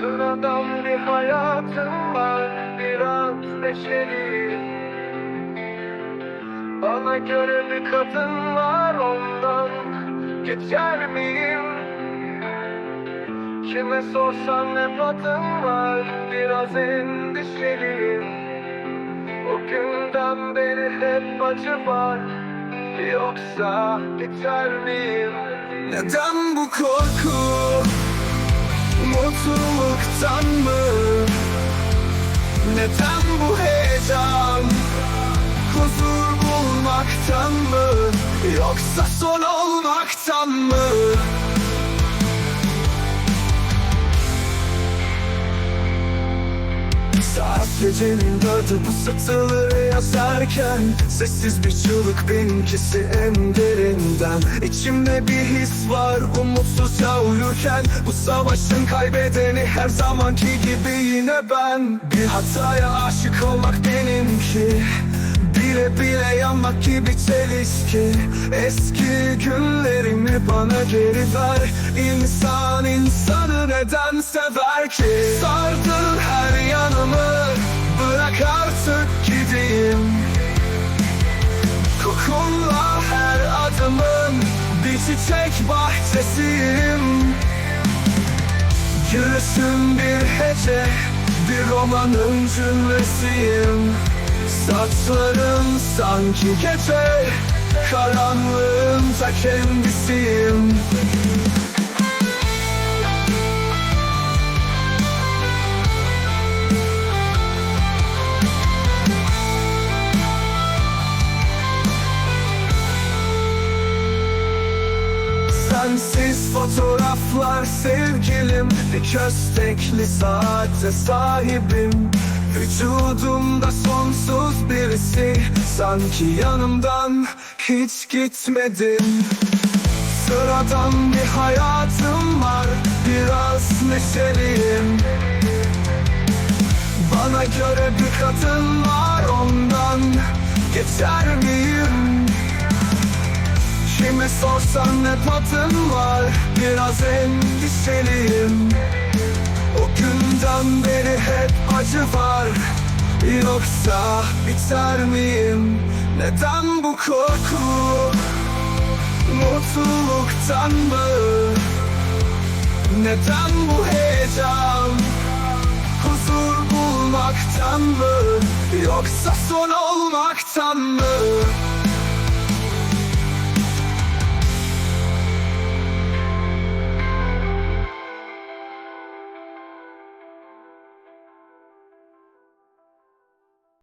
Sıradan bir hayatım var Biraz neşeli Bana göre bir kadın var ondan Geçer miyim? Kime sorsam ne adım var Biraz endişeliyim O günden beri hep acı var Yoksa biter miyim? Neden bu korku? Mutluluktan mı? Neden bu heyecan? Huzur bulmaktan mı? Yoksa son olmaktan mı? Saat gecenin bu satırları yazarken Sessiz bir çığlık benimkisi en derinden. İçimde bir his var umutsuzca uyurken. Bu savaşın kaybedeni her zamanki gibi yine ben. Bir hataya aşık olmak benimki. Bile bile yanmak gibi çelişki. Eski günlerimi bana geri ver. İnsan insanı neden sever ki? Sardın her çiçek bahçesiyim. Gülüşün bir hece Bir romanın cümlesiyim. Saçların sanki gece Karanlığın ta kendisiyim Sensiz fotoğraflar sevgilim. Bir köstekli saate sahibim. Vücudumda sonsuz birisi. Sanki yanımdan hiç gitmedin Sıradan bir hayatım var. Biraz neşeliyim. Bana göre bir kadın var ondan. Geçer miyim? Sorsan ne tadım var Biraz endişeliyim O günden beri hep acı var Yoksa biter miyim? Neden bu korku? Mutluluktan mı? Neden bu heyecan? Huzur bulmaktan mı? Yoksa son olmaktan mı?